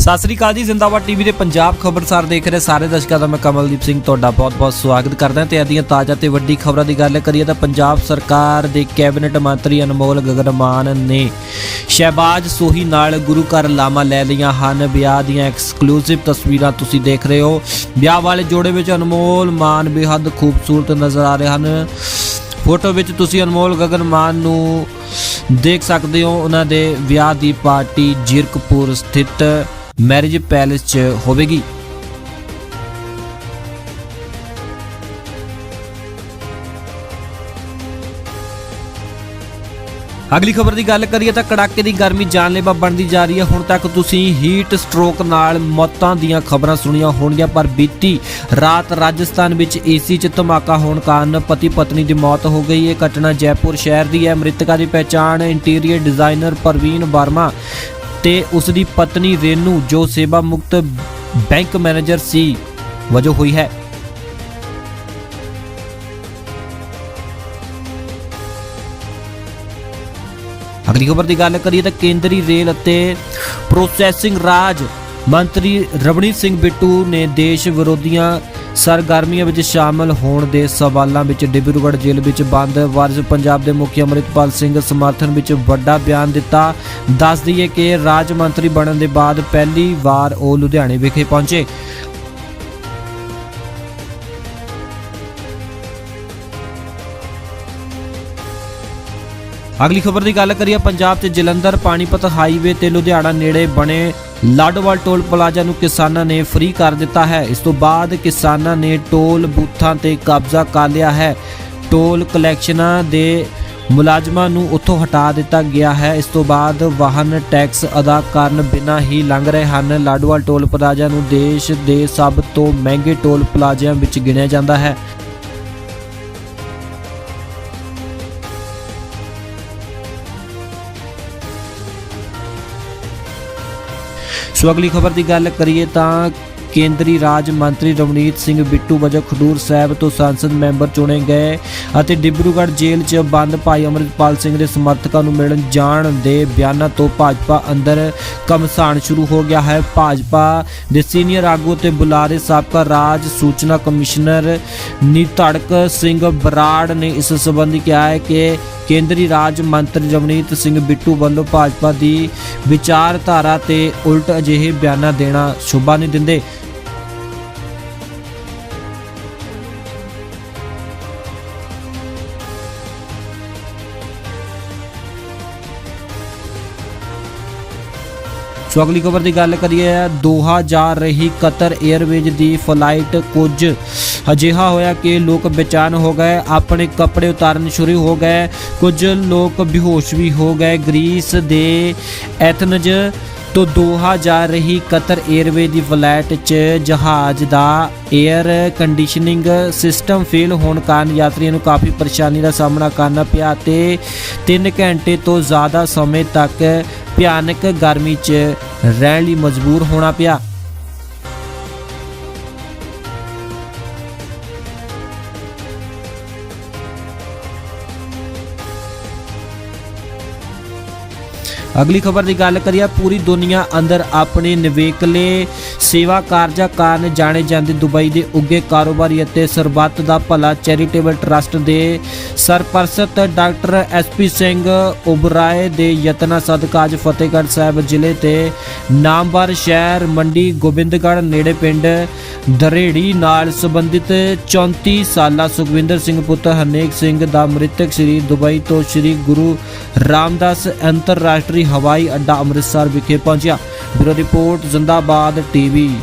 ਸਤਿ ਸ੍ਰੀ ਅਕਾਲ ਜੀ, ਜ਼ਿੰਦਾਬਾਦ ਟੀਵੀ ਦੇ ਪੰਜਾਬ ਖਬਰਸਾਰ ਦੇਖ ਰਹੇ ਸਾਰੇ ਦਰਸ਼ਕਾਂ ਦਾ ਮੈਂ ਕਮਲਦੀਪ ਸਿੰਘ ਤੁਹਾਡਾ ਬਹੁਤ-ਬਹੁਤ ਸਵਾਗਤ ਕਰਦਾ ਤੇ ਅਦੀਆਂ ਤਾਜ਼ਾ ਤੇ ਵੱਡੀ ਖਬਰਾਂ ਦੀ ਗੱਲ ਕਰੀਏ ਤਾਂ ਪੰਜਾਬ ਸਰਕਾਰ ਦੇ ਕੈਬਨਿਟ ਮੰਤਰੀ ਅਨਮੋਲ ਗਗਨਮਾਨ ਨੇ ਸ਼ਹਿਬਾਜ਼ ਸੋਹੀ ਨਾਲ ਗੁਰੂ ਘਰ ਲਾਮਾ ਲੈ ਲਈਆਂ ਹਨ। ਵਿਆਹ ਦੀਆਂ ਐਕਸਕਲੂਸਿਵ ਤਸਵੀਰਾਂ ਤੁਸੀਂ ਦੇਖ ਰਹੇ ਹੋ। ਵਿਆਹ ਵਾਲੇ ਜੋੜੇ ਵਿੱਚ ਅਨਮੋਲ ਮਾਨ ਬੇਹੱਦ ਖੂਬਸੂਰਤ ਨਜ਼ਰ ਆ ਰਹੇ ਹਨ। ਫੋਟੋ ਵਿੱਚ ਤੁਸੀਂ ਅਨਮੋਲ ਗਗਨਮਾਨ ਨੂੰ ਦੇਖ ਸਕਦੇ ਹੋ। ਉਹਨਾਂ ਦੇ ਵਿਆਹ ਦੀ ਪਾਰਟੀ ਜੀਰਕਪੁਰ ਸਥਿਤ ਮੈਰਿਜ ਪੈਲੇਸ 'ਚ ਹੋਵੇਗੀ। ਅਗਲੀ ਖਬਰ ਦੀ ਗੱਲ ਕਰੀਏ ਤਾਂ ਕੜਾਕੇ ਦੀ ਗਰਮੀ ਜਾਨਲੇਵਾ ਬਣਦੀ ਜਾ ਰਹੀ ਹੈ। ਹੁਣ ਤੱਕ ਤੁਸੀਂ ਹੀਟ ਸਟ੍ਰੋਕ ਨਾਲ ਮੌਤਾਂ ਦੀਆਂ ਖਬਰਾਂ ਸੁਣੀਆਂ ਹੋਣਗੀਆਂ, ਪਰ ਬੀਤੀ ਰਾਤ ਰਾਜਸਥਾਨ ਵਿੱਚ ਏਸੀ 'ਚ ਧਮਾਕਾ ਹੋਣ ਕਾਰਨ ਪਤੀ ਪਤਨੀ ਦੀ ਮੌਤ ਹੋ ਗਈ। ਇਹ ਘਟਨਾ ਜੈਪੁਰ ਸ਼ਹਿਰ ਦੀ ਹੈ। ਮ੍ਰਿਤਕਾ ਦੀ ਪਛਾਣ ਇੰਟੀਰੀਅਰ ਡਿਜ਼ਾਈਨਰ ਪ੍ਰਵੀਨ ਵਰਮਾ ਤੇ ਉਸ ਦੀ ਪਤਨੀ ਰੇਨੂ, ਜੋ ਸੇਵਾ ਮੁਕਤ ਬੈਂਕ ਮੈਨੇਜਰ ਸੀ, ਵਜੋਂ ਹੋਈ ਹੈ। ਅਗਲੀ ਖਬਰ ਦੀ ਗੱਲ ਕਰੀਏ ਤਾਂ ਕੇਂਦਰੀ ਰੇਲ ਅਤੇ ਪ੍ਰੋਸੈਸਿੰਗ ਰਾਜ ਮੰਤਰੀ ਰਵਨੀਤ ਸਿੰਘ ਬਿੱਟੂ ਨੇ ਦੇਸ਼ ਵਿਰੋਧੀਆਂ ਸਰਗਰਮੀਆਂ ਵਿੱਚ ਸ਼ਾਮਲ ਹੋਣ ਦੇ ਸਵਾਲਾਂ ਵਿੱਚ ਡਿਬਰੂਗੜ੍ਹ ਜੇਲ੍ਹ ਵਿੱਚ ਬੰਦ। ਵਾਰਿਸ ਪੰਜਾਬ ਦੇ ਮੁਖੀ ਅਮਰਿਤਪਾਲ ਸਿੰਘ ਸਮਰਥਨ ਵਿੱਚ ਵੱਡਾ ਬਿਆਨ ਦਿੱਤਾ। ਦੱਸ ਦਈਏ ਕਿ ਰਾਜ ਮੰਤਰੀ ਬਣਨ ਦੇ ਬਾਅਦ ਪਹਿਲੀ ਵਾਰ ਉਹ ਲੁਧਿਆਣੇ ਵਿਖੇ ਪਹੁੰਚੇ। ਅਗਲੀ ਖਬਰ ਦੀ ਗੱਲ ਕਰੀਏ, ਪੰਜਾਬ 'ਚ ਜਲੰਧਰ, ਪਾਣੀਪਤ ਹਾਈਵੇ ਤੇ ਲੁਧਿਆਣਾ ਨੇੜੇ ਬਣੇ ਲਾਡੋਵਾਲ ਟੋਲ ਪਲਾਜ਼ਾ ਨੂੰ ਕਿਸਾਨਾਂ ਨੇ ਫ੍ਰੀ ਕਰ ਦਿੱਤਾ ਹੈ। ਇਸ ਤੋਂ ਬਾਅਦ ਕਿਸਾਨਾਂ ਨੇ ਟੋਲ ਬੂਥਾਂ ਤੇ ਕਬਜ਼ਾ ਕਰ ਲਿਆ ਹੈ। ਟੋਲ ਕਲੈਕਸ਼ਨਾਂ ਦੇ ਮੁਲਾਜ਼ਮਾਂ ਨੂੰ ਉੱਥੋਂ ਹਟਾ ਦਿੱਤਾ ਗਿਆ ਹੈ। ਇਸ ਤੋਂ ਬਾਅਦ ਵਾਹਨ ਟੈਕਸ ਅਦਾ ਕਰਨ ਬਿਨਾਂ ਹੀ ਲੰਘ ਰਹੇ ਹਨ। ਲਾਡੋਵਾਲ ਟੋਲ ਪਲਾਜ਼ਾ ਨੂੰ ਦੇਸ਼ ਦੇ ਸਭ ਤੋਂ ਮਹਿੰਗੇ ਟੋਲ ਪਲਾਜ਼ਿਆਂ ਵਿੱਚ ਗਿਣਿਆ ਜਾਂਦਾ ਹੈ। ਸੋ ਅਗਲੀ ਖਬਰ ਦੀ ਗੱਲ ਕਰੀਏ ਤਾਂ ਕੇਂਦਰੀ ਰਾਜ ਮੰਤਰੀ ਰਵਨੀਤ ਸਿੰਘ ਬਿੱਟੂ ਵਜੋਂ ਖਡੂਰ ਸਾਹਿਬ ਤੋਂ ਸੰਸਦ ਮੈਂਬਰ ਚੁਣੇ ਗਏ ਅਤੇ ਡਿਬਰੂਗੜ੍ਹ ਜੇਲ੍ਹ 'ਚ ਬੰਦ ਭਾਈ ਅਮਰਿਤਪਾਲ ਸਿੰਘ ਦੇ ਸਮਰਥਕਾਂ ਨੂੰ ਮਿਲਣ ਜਾਣ ਦੇ ਬਿਆਨਾਂ ਤੋਂ ਭਾਜਪਾ ਅੰਦਰ ਕਮਸਾਨ ਸ਼ੁਰੂ ਹੋ ਗਿਆ ਹੈ। ਭਾਜਪਾ ਦੇ ਸੀਨੀਅਰ ਆਗੂ ਤੇ ਬੁਲਾਰੇ ਸਾਬਕਾ ਰਾਜ ਸੂਚਨਾ ਕਮਿਸ਼ਨਰ ਨੀਤੜਕ ਸਿੰਘ ਬਰਾੜ ਨੇ ਇਸ ਸੰਬੰਧੀ ਕਿਹਾ ਹੈ ਕਿ ਕੇਂਦਰੀ ਰਾਜ ਮੰਤਰੀ ਰਵਨੀਤ ਸਿੰਘ ਬਿੱਟੂ ਵੱਲੋਂ ਭਾਜਪਾ ਦੀ ਵਿਚਾਰਧਾਰਾ ਤੇ ਉਲਟ ਅਜਿਹੇ ਬਿਆਨਾਂ ਦੇਣਾ ਸ਼ੋਭਾ ਨਹੀਂ ਦਿੰਦੇ। ਸੋ ਅਗਲੀ ਖਬਰ ਦੀ ਗੱਲ ਕਰੀਏ, ਦੋਹਾ ਜਾ ਰਹੀ ਕਤਰ 에ਅਰਵੇਜ਼ ਦੀ ਫਲਾਈਟ ਕੁਝ ਅਜਿਹਾ ਹੋਇਆ ਕਿ ਲੋਕ ਬੇਚੈਨ ਹੋ ਗਏ, ਆਪਣੇ ਕੱਪੜੇ ਉਤਾਰਨ ਸ਼ੁਰੂ ਹੋ ਗਏ। ਕੁਝ ਲੋਕ ਬੇਹੋਸ਼ ਵੀ ਹੋ ਗਏ। ਗ੍ਰੀਸ ਦੇ ਐਥਨਜ ਤੋਂ ਦੋਹਾ ਜਾ ਰਹੀ ਕਤਰ 에ਅਰਵੇ ਦੀ ਫਲੈਟ 'ਚ ਜਹਾਜ਼ ਦਾ 에ਅਰ ਕੰਡੀਸ਼ਨਿੰਗ ਸਿਸਟਮ ਫੇਲ ਹੋਣ ਕਾਰਨ ਯਾਤਰੀਆਂ ਨੂੰ ਕਾਫੀ ਪਰੇਸ਼ਾਨੀ ਦਾ ਸਾਹਮਣਾ ਕਰਨਾ ਪਿਆ ਤੇ 3 ਘੰਟੇ ਤੋਂ ਜ਼ਿਆਦਾ ਸਮੇਂ ਤੱਕ ਭਿਆਨਕ ਗਰਮੀ 'ਚ ਰਹਿਣ ਲਈ ਮਜਬੂਰ ਹੋਣਾ ਪਿਆ। ਅਗਲੀ ਖਬਰ ਦੀ ਗੱਲ ਕਰੀਏ, ਪੂਰੀ ਦੁਨੀਆ ਅੰਦਰ ਆਪਣੇ ਨਿਵੇਕਲੇ ਸੇਵਾ ਕਾਰਜਾਂ ਕਾਰਨ ਜਾਣੇ ਜਾਂਦੇ ਦੁਬਈ ਦੇ ਉੱਗੇ ਕਾਰੋਬਾਰੀ ਅਤੇ ਸਰਬੱਤ ਦਾ ਭਲਾ ਚੈਰੀਟੇਬਲ ਟਰਸਟ ਦੇ ਸਰਪ੍ਰਸਤ ਡਾਕਟਰ ਐਸਪੀ ਸਿੰਘ ਉਬਰਾਏ ਦੇ ਯਤਨਾਂ ਸਦਕਾ ਅੱਜ ਫਤਿਹਗੜ੍ਹ ਸਾਹਿਬ ਜ਼ਿਲ੍ਹੇ ਤੇ ਨਾਮਵਰ ਸ਼ਹਿਰ ਮੰਡੀ ਗੋਬਿੰਦਗੜ੍ਹ ਨੇੜੇ ਪਿੰਡ ਦਰੇੜੀ ਨਾਲ ਸੰਬੰਧਿਤ 34 ਸਾਲਾ ਸੁਖਵਿੰਦਰ ਸਿੰਘ ਪੁੱਤਰ ਹਰਨੇਕ ਸਿੰਘ ਦਾ ਮ੍ਰਿਤਕ ਸਰੀਰ ਦੁਬਈ ਤੋਂ ਸ੍ਰੀ ਗੁਰੂ ਰਾਮਦਾਸ ਅੰਤਰਰਾਸ਼ਟਰੀ ਹਵਾਈ ਅੱਡਾ ਅੰਮ੍ਰਿਤਸਰ ਵਿਖੇ ਪਹੁੰਚਿਆ। Bureau report Zindabad TV.